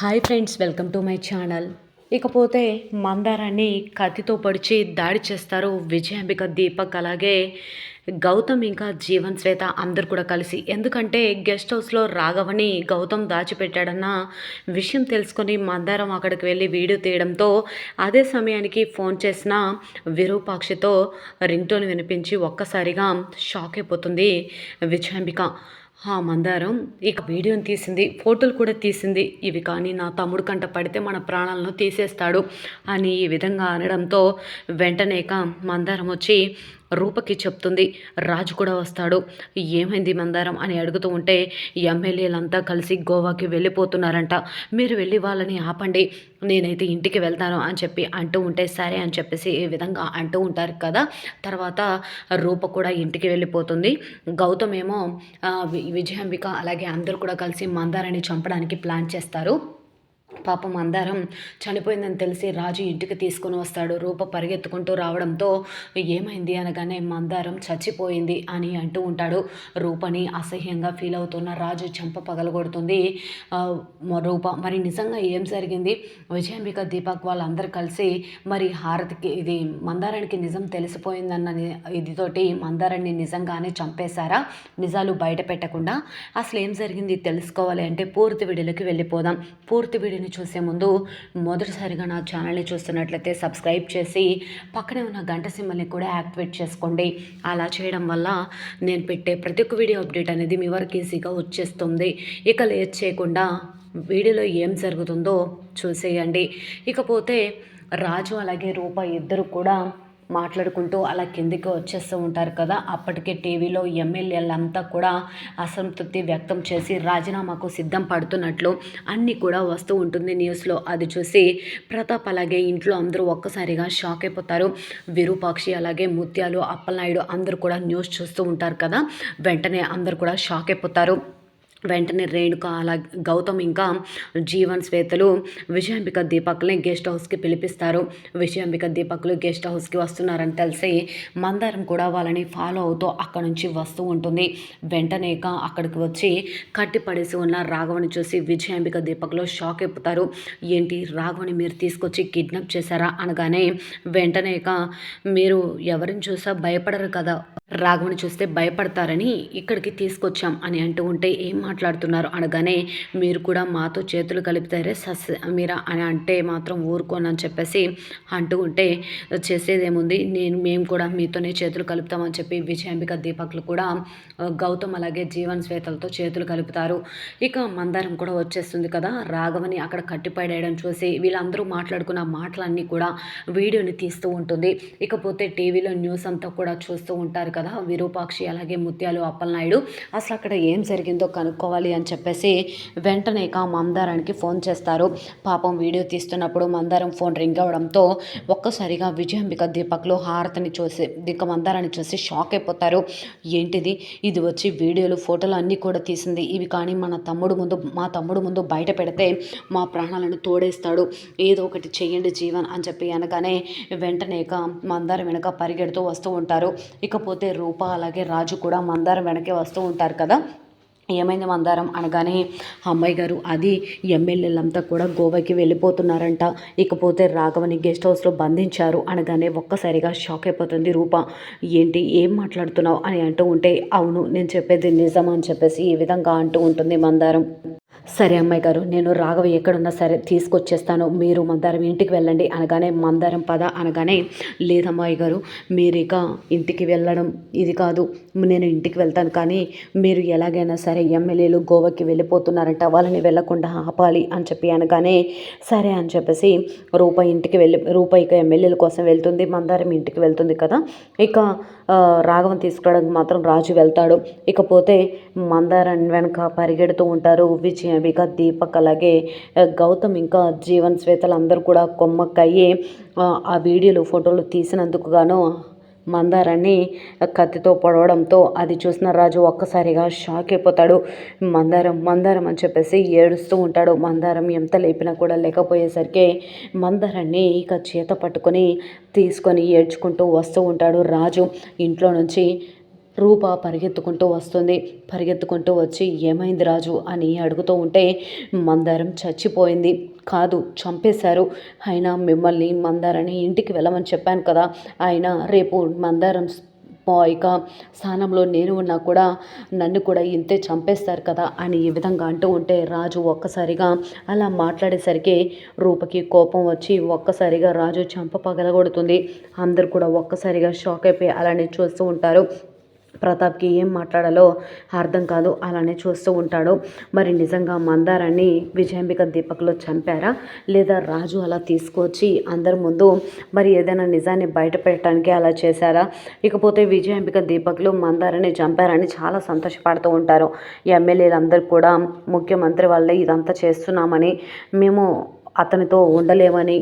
Hi friends welcome to my channel ఇకపోతే మందారాన్ని కత్తితో పొడిచి దాడి చేస్తారు విజయాంబిక దీపక్ అలాగే గౌతమ్ ఇంకా జీవన్ శ్వేత అందరు కూడా కలిసి. ఎందుకంటే గెస్ట్ హౌస్లో రాఘవని గౌతమ్ దాచిపెట్టాడన్న విషయం తెలుసుకొని మందారం అక్కడికి వెళ్ళి వీడియో తీయడంతో అదే సమయానికి ఫోన్ చేసిన విరూపాక్షితో రింగ్టోన్ వినిపించి ఒక్కసారిగా షాక్ అయిపోతుంది విజయాంబిక ఆ మందారం. ఇక వీడియోని తీసింది ఫోటోలు కూడా తీసింది. ఇవి కానీ నా తమ్ముడు కంట పడితే మన ప్రాణాలను తీసేస్తాడు అని ఈ విధంగా అనడంతో వెంటనేక మందారం వచ్చి రూపకి చెప్తుంది. రాజు కూడా వస్తాడు. ఏమైంది మందారం అని అడుగుతూ ఉంటే ఎమ్మెల్యేలంతా కలిసి గోవాకి వెళ్ళిపోతున్నారంట. మీరు వెళ్ళి వాళ్ళని ఆపండి. నేనైతే ఇంటికి వెళ్తాను అని చెప్పి అంటూ ఉంటే సరే అని చెప్పేసి ఈ విధంగా అంటూ ఉంటారు కదా. తర్వాత రూప కూడా ఇంటికి వెళ్ళిపోతుంది. గౌతమ్ ఏమో విజయాంబిక అలాగే అందరూ కూడా కలిసి మందారాన్ని చంపడానికి ప్లాన్ చేస్తారు. పాపం మందారం చనిపోయిందని తెలిసి రాజు ఇంటికి తీసుకుని వస్తాడు. రూప పరిగెత్తుకుంటూ రావడంతో ఏమైంది అనగానే మందారం చచ్చిపోయింది అని అంటూ ఉంటాడు. రూపని అసహ్యంగా ఫీల్ అవుతున్న రాజు చెంప పగలగొడుతుంది. రూప మరి నిజంగా ఏం జరిగింది? విజయాంబిక దీపక్ వాళ్ళందరూ కలిసి మరి హారతికి ఇది మందారానికి నిజం తెలిసిపోయిందన్న ఇదితోటి మందారాన్ని నిజంగానే చంపేశారా? నిజాలు బయట పెట్టకుండా. అసలు ఏం జరిగింది తెలుసుకోవాలి అంటే పూర్తి వీడియోకి వెళ్ళిపోదాం. పూర్తి వీడియోని చూసే ముందు మొదటిసారిగా నా ఛానల్ని చూస్తున్నట్లయితే సబ్స్క్రైబ్ చేసి పక్కనే ఉన్న గంట సింబల్ని కూడా యాక్టివేట్ చేసుకోండి. అలా చేయడం వల్ల నేను పెట్టే ప్రతి ఒక్క వీడియో అప్డేట్ అనేది మీ వరకు ఈజీగా వచ్చేస్తుంది. ఇక లేట్ చేయకుండా వీడియోలో ఏం జరుగుతుందో చూసేయండి. ఇకపోతే రాజు అలాగే రూప ఇద్దరు కూడా మాట్లాడుకుంటూ అలా కిందికి వచ్చేస్తూ ఉంటారు కదా. అప్పటికే టీవీలో ఎమ్మెల్యేలంతా కూడా అసంతృప్తి వ్యక్తం చేసి రాజీనామాకు సిద్ధం పడుతున్నట్లు అన్నీ కూడా వస్తూ ఉంటుంది న్యూస్లో. అది చూసి ప్రతాప్ అలాగే ఇంట్లో అందరూ ఒక్కసారిగా షాక్ అయిపోతారు. విరూపాక్షి అలాగే ముత్యాలు అప్పలనాయుడు అందరూ కూడా న్యూస్ చూస్తూ ఉంటారు కదా. వెంటనే అందరూ కూడా షాక్ అయిపోతారు. వెంటనే రేణుక అలా గౌతమ్ ఇంకా జీవన్ శ్వేతలు విజయాంబిక దీపక్ని గెస్ట్ హౌస్కి పిలిపిస్తారు. విజయాంబిక దీపక్లు గెస్ట్ హౌస్కి వస్తున్నారని తెలిసి మందారం కూడా వాళ్ళని ఫాలో అవుతూ అక్కడ నుంచి వస్తూ ఉంటుంది. వెంటనే అక్కడికి వచ్చి కట్టి పడేసి ఉన్న రాఘవని చూసి విజయాంబిక దీపక్లో షాక్ ఎప్పుతారు ఏంటి రాఘవని మీరు తీసుకొచ్చి కిడ్నాప్ చేశారా? అనగానే వెంటనే మీరు ఎవరిని చూసా భయపడరు కదా రాఘవని చూస్తే భయపడతారని ఇక్కడికి తీసుకొచ్చాం అని అంటూ ఉంటే ఏం మాట్లాడుతున్నారు. అనగానే మీరు కూడా మాతో చేతులు కలిపితారే సస్ మీరా అని అంటే మాత్రం ఊరుకోనని చెప్పేసి అంటూ ఉంటే చేసేదేముంది? నేను మేము కూడా మీతోనే చేతులు కలుపుతామని చెప్పి విజయాంబిక దీపక్లు కూడా గౌతమ్ అలాగే జీవన్ శ్వేతలతో చేతులు కలుపుతారు. ఇక మందారం కూడా వచ్చేస్తుంది కదా? రాఘవని అక్కడ కట్టిపడేయడం చూసి వీళ్ళందరూ మాట్లాడుకున్న మాటలన్నీ కూడా వీడియోని తీస్తూ ఉంటుంది. ఇకపోతే టీవీలో న్యూస్ అంతా కూడా చూస్తూ ఉంటారు కదా? విరూపాక్షి అలాగే ముత్యాలు అప్పలనాయుడు. అసలు అక్కడ ఏం జరిగిందో కనుక్కు కనుక్కోవాలి అని చెప్పేసి వెంటనే ఇక మందారానికి ఫోన్ చేస్తారు. పాపం వీడియో తీస్తున్నప్పుడు మందారం ఫోన్ రింగ్ అవడంతో ఒక్కసారిగా విజయాంబిక దీపక్లో హారతిని చూసి దీక మందారాన్ని చూసి షాక్ అయిపోతారు. ఏంటిది? ఇది వచ్చి వీడియోలు ఫోటోలు అన్నీ కూడా తీసింది. ఇవి కానీ మన తమ్ముడు ముందు మా తమ్ముడు ముందు బయట పెడితే మా ప్రాణాలను తోడేస్తాడు. ఏదో ఒకటి చేయండి జీవన్ అని చెప్పి అనగానే వెంటనే ఇక మందారం వెనక పరిగెడుతూ వస్తూ ఉంటారు. ఇకపోతే రూప అలాగే రాజు కూడా మందారం వెనకే వస్తూ ఉంటారు కదా? ఏమైంది మందారం అనగానే అమ్మాయి గారు అది ఎమ్మెల్యేలంతా కూడా గోవాకి వెళ్ళిపోతున్నారంట. ఇకపోతే రాఘవని గెస్ట్ హౌస్లో బంధించారు. అనగానే ఒక్కసారిగా షాక్ అయిపోతుంది రూప. ఏంటి ఏం మాట్లాడుతున్నావు? అని అంటూ ఉంటే అవును నేను చెప్పేది నిజం అని చెప్పేసి ఈ విధంగా అంటూ ఉంటుంది మందారం. సరే అమ్మాయి గారు నేను రాఘవ ఎక్కడున్నా సరే తీసుకొచ్చేస్తాను. మీరు మందారం ఇంటికి వెళ్ళండి అనగానే మందారం పద అనగానే లేదమ్మాయి గారు మీరు ఇక ఇంటికి వెళ్ళడం ఇది కాదు. నేను ఇంటికి వెళ్తాను కానీ మీరు ఎలాగైనా సరే ఎమ్మెల్యేలు గోవాకి వెళ్ళిపోతున్నారంట వాళ్ళని వెళ్ళకుండా ఆపాలి అని చెప్పి అనగానే సరే అని చెప్పేసి రూప ఇంటికి వెళ్ళి రూప ఇక ఎమ్మెల్యేల కోసం వెళ్తుంది మందారం ఇంటికి వెళ్తుంది కదా. ఇక రాఘవం తీసుకురావడానికి మాత్రం రాజు వెళ్తాడు. ఇకపోతే మందారం వెనక పరిగెడుతూ ఉంటారు విజయమిక దీపక్ అలాగే గౌతమ్ ఇంకా జీవన్ శ్వేతలు అందరూ కూడా కొమ్మక్కయ్యి ఆ వీడియోలు ఫోటోలు తీసినందుకు గాను మందారాన్ని కత్తితో పొడవడంతో అది చూసిన రాజు ఒక్కసారిగా షాక్ అయిపోతాడు. మందారం మందారం అని చెప్పేసి ఏడుస్తూ ఉంటాడు. మందారం ఎంత లేపినా కూడా లేకపోయేసరికి మందారాన్ని ఇక చేత పట్టుకొని తీసుకొని ఏడ్చుకుంటూ వస్తూ ఉంటాడు రాజు. ఇంట్లో నుంచి రూప పరిగెత్తుకుంటూ వస్తుంది. పరిగెత్తుకుంటూ వచ్చి ఏమైంది రాజు? అని అడుగుతూ ఉంటే మందారం చచ్చిపోయింది. కాదు చంపేశారు. అయినా మిమ్మల్ని మందారని ఇంటికి వెళ్ళమని చెప్పాను కదా. అయినా రేపు మందారం ఇక స్థానంలో నేను ఉన్నా కూడా నన్ను కూడా ఇంతే చంపేస్తారు కదా అని ఈ విధంగా అంటూ ఉంటే రాజు ఒక్కసారిగా అలా మాట్లాడేసరికి రూపకి కోపం వచ్చి ఒక్కసారిగా రాజు చంప పగలగొడుతుంది. అందరు కూడా ఒక్కసారిగా షాక్ అయిపోయి అలానే చూస్తూ ఉంటారు. ప్రతాప్కి ఏం మాట్లాడాలో అర్థం కాదు. అలానే చూస్తూ ఉంటాడు. మరి నిజంగా మందారాన్ని విజయాంబిక దీపక్లో చంపారా? లేదా రాజు అలా తీసుకొచ్చి అందరి ముందు మరి ఏదైనా నిజాన్ని బయట పెట్టడానికి అలా చేశారా? ఇకపోతే విజయాంబిక దీపక్లు మందారాన్ని చంపారని చాలా సంతోషపడుతూ ఉంటారు. ఎమ్మెల్యేలందరూ కూడా ముఖ్యమంత్రి వాళ్ళే ఇదంతా చేస్తున్నామని మేము అతనితో ఉండలేమని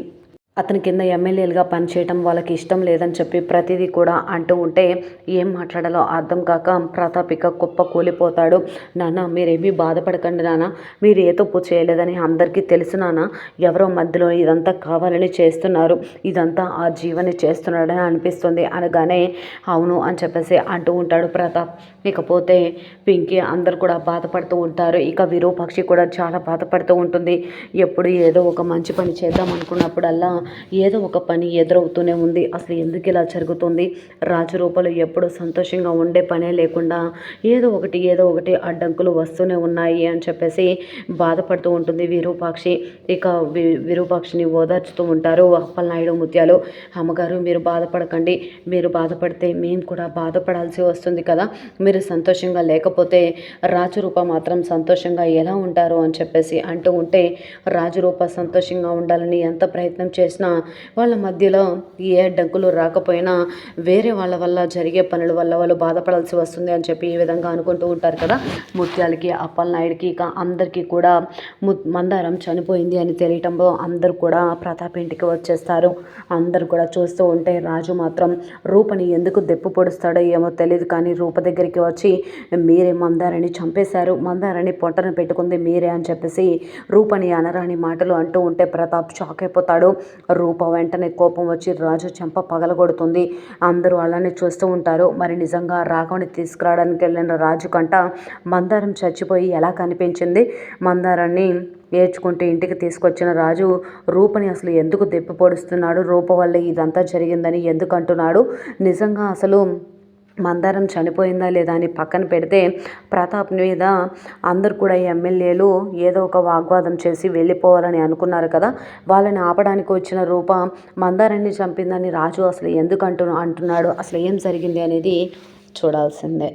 అతని కింద ఎమ్మెల్యేలుగా పనిచేయటం వాళ్ళకి ఇష్టం లేదని చెప్పి ప్రతిదీ కూడా అంటూ ఉంటే ఏం మాట్లాడాలో అర్థం కాక ప్రతాపిక కుప్ప కూలిపోతాడు. నాన్న మీరేమీ బాధపడకండి నాన్న. మీరు ఏ తప్పు చేయలేదని అందరికీ తెలుసు నాన్న. ఎవరో మధ్యలో ఇదంతా కావాలని చేస్తున్నారు. ఇదంతా ఆ జీవని చేస్తున్నాడని అనిపిస్తుంది అనగానే అవును అని చెప్పేసి అంటూ ఉంటాడు ప్రతాప్. ఇకపోతే పింకీ అందరు కూడా బాధపడుతూ ఉంటారు. ఇక విరూపాక్షి కూడా చాలా బాధపడుతూ ఉంటుంది. ఎప్పుడు ఏదో ఒక మంచి పని చేద్దాం అనుకున్నప్పుడల్లా ఏదో ఒక పని ఎదురవుతూనే ఉంది. అసలు ఎందుకు ఇలా జరుగుతుంది? రాజు రూపంలో ఎప్పుడు సంతోషంగా ఉండే పనే లేకుండా ఏదో ఒకటి ఏదో ఒకటి అడ్డంకులు వస్తూనే ఉన్నాయి అని చెప్పేసి బాధపడుతూ ఉంటుంది విరూపాక్షి. ఇక వి విరూపాక్షిని ఓదార్చుతూ ఉంటారు అప్పలనాయుడు ముత్యాలు. అమ్మగారు మీరు బాధపడకండి. మీరు బాధపడితే మేము కూడా బాధపడాల్సి వస్తుంది కదా. మీరు సంతోషంగా లేకపోతే రాజురూప మాత్రం సంతోషంగా ఎలా ఉంటారు? అని చెప్పేసి అంటూ ఉంటే రాజరూప సంతోషంగా ఉండాలని ఎంత ప్రయత్నం చేసి చేసినా వాళ్ళ మధ్యలో ఏ అడ్డంకులు రాకపోయినా వేరే వాళ్ళ వల్ల జరిగే పనుల వల్ల వాళ్ళు బాధపడాల్సి వస్తుంది అని చెప్పి ఈ విధంగా అనుకుంటూ ఉంటారు కదా. ముత్యాలకి అప్పలనాయుడికి ఇక అందరికీ కూడా ము మందారం చనిపోయింది అని తెలియటంలో అందరూ కూడా ప్రతాప్ ఇంటికి వచ్చేస్తారు. అందరు కూడా చూస్తూ ఉంటే రాజు మాత్రం రూపని ఎందుకు దెప్పు పొడుస్తాడో ఏమో తెలియదు కానీ రూప దగ్గరికి వచ్చి మీరే మందారని చంపేశారు. మందారని పొట్టను పెట్టుకుంది మీరే అని చెప్పేసి రూపని అనరాని మాటలు అంటూ ఉంటే ప్రతాప్ షాక్ అయిపోతాడు. రూప వెంటనే కోపం వచ్చి రాజు చెంప పగలగొడుతుంది. అందరూ అలానే చూస్తూ ఉంటారు. మరి నిజంగా రాఘవని తీసుకురావడానికి వెళ్ళిన రాజు కంట మందారం చచ్చిపోయి ఎలా కనిపించింది? మందారాన్ని ఏడ్చుకుంటూ ఇంటికి తీసుకొచ్చిన రాజు రూపని అసలు ఎందుకు దెప్పి పొడుస్తున్నాడు? రూప వల్ల ఇదంతా జరిగిందని ఎందుకు అంటున్నాడు నిజంగా అసలు మందారం చనిపోయిందా లేదా అని పక్కన పెడితే ప్రతాప్ మీద అందరు కూడా ఎమ్మెల్యేలు ఏదో ఒక వాగ్వాదం చేసి వెళ్ళిపోవాలని అనుకున్నారు కదా. వాళ్ళని ఆపడానికి వచ్చిన రూప మందారాన్ని చంపిందని రాజు అసలు ఎందుకు అంటు అంటున్నాడు? అసలు ఏం జరిగింది అనేది చూడాల్సిందే.